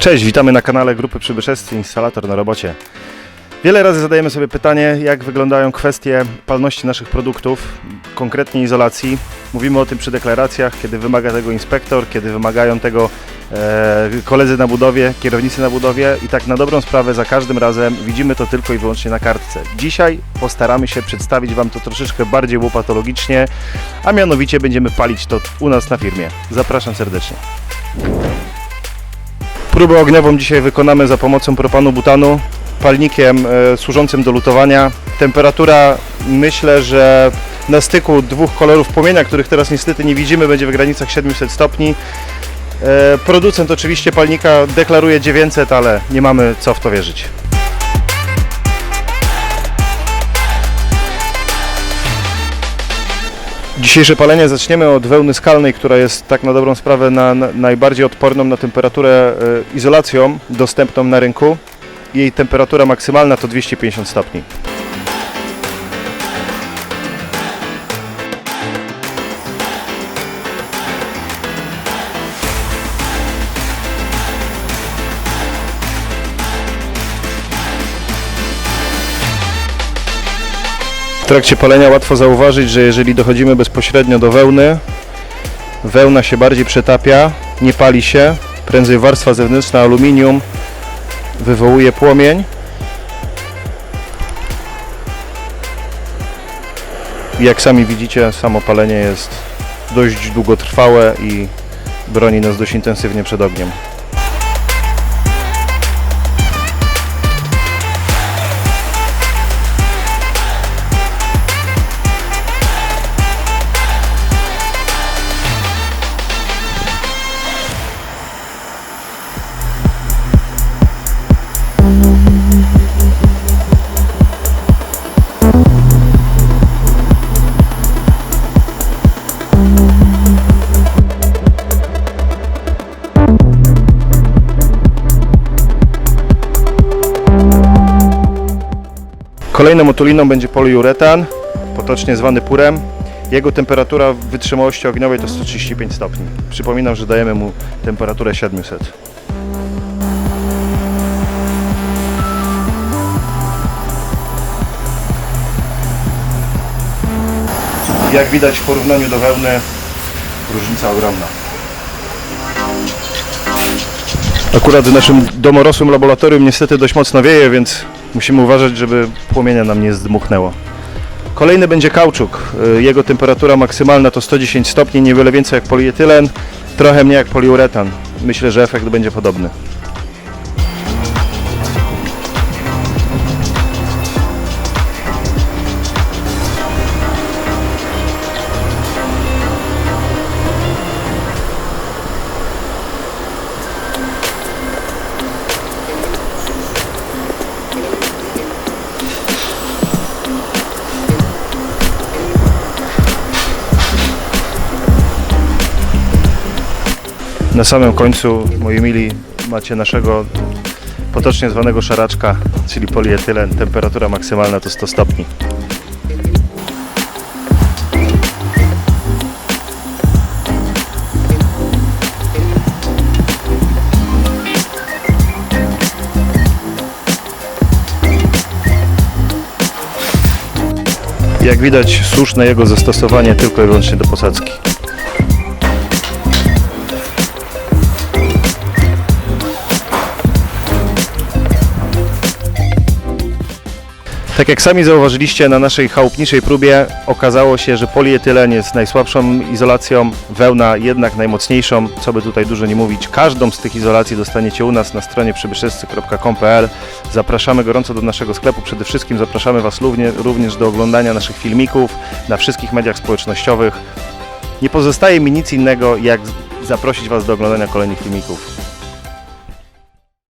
Cześć, witamy na kanale Grupy Przybyszewscy Instalator na robocie. Wiele razy zadajemy sobie pytanie, jak wyglądają kwestie palności naszych produktów, konkretnie izolacji. Mówimy o tym przy deklaracjach, kiedy wymaga tego inspektor, kiedy wymagają tego e, koledzy na budowie, kierownicy na budowie i tak na dobrą sprawę za każdym razem widzimy to tylko i wyłącznie na kartce. Dzisiaj postaramy się przedstawić Wam to troszeczkę bardziej łopatologicznie, a mianowicie będziemy palić to u nas na firmie. Zapraszam serdecznie. Próbę ogniową dzisiaj wykonamy za pomocą propanu butanu, palnikiem e, służącym do lutowania. Temperatura myślę, że na styku dwóch kolorów płomienia, których teraz niestety nie widzimy, będzie w granicach 700 stopni. E, producent oczywiście palnika deklaruje 900, ale nie mamy co w to wierzyć. Dzisiejsze palenie zaczniemy od wełny skalnej, która jest tak na dobrą sprawę na, na, najbardziej odporną na temperaturę e, izolacją dostępną na rynku. Jej temperatura maksymalna to 250 stopni. Trakcie palenia łatwo zauważyć, że jeżeli dochodzimy bezpośrednio do wełny, wełna się bardziej przetapia, nie pali się, prędzej warstwa zewnętrzna aluminium wywołuje płomień. Jak sami widzicie, samo palenie jest dość długotrwałe i broni nas dość intensywnie przed ogniem. Kolejną otuliną będzie poliuretan, potocznie zwany purem. Jego temperatura wytrzymałości ogniowej to 135 stopni. Przypominam, że dajemy mu temperaturę 700. Jak widać w porównaniu do wełny, różnica ogromna. Akurat w naszym domorosłym laboratorium niestety dość mocno wieje, więc musimy uważać, żeby płomienia nam nie zdmuchnęło. Kolejny będzie kauczuk. Y, Jego temperatura maksymalna to 110 stopni, niewiele więcej jak polietylen, trochę mniej jak poliuretan. Myślę, że efekt będzie podobny. Na samym końcu, moi mili, macie naszego potocznie zwanego szaraczka, czyli polietylen. Temperatura maksymalna to 100 stopni. Jak widać, słuszne jego zastosowanie tylko i wyłącznie do posadzki. Tak jak sami zauważyliście na naszej chałupniczej próbie, okazało się, że polietylen jest najsłabszą izolacją, wełna jednak najmocniejszą, co by tutaj dużo nie mówić. Każdą z tych izolacji dostaniecie u nas na stronie przybyszewscy.com.pl. Zapraszamy gorąco do naszego sklepu. Przede wszystkim zapraszamy Was równie- również do oglądania naszych filmików na wszystkich mediach społecznościowych. Nie pozostaje mi nic innego, jak zaprosić Was do oglądania kolejnych filmików.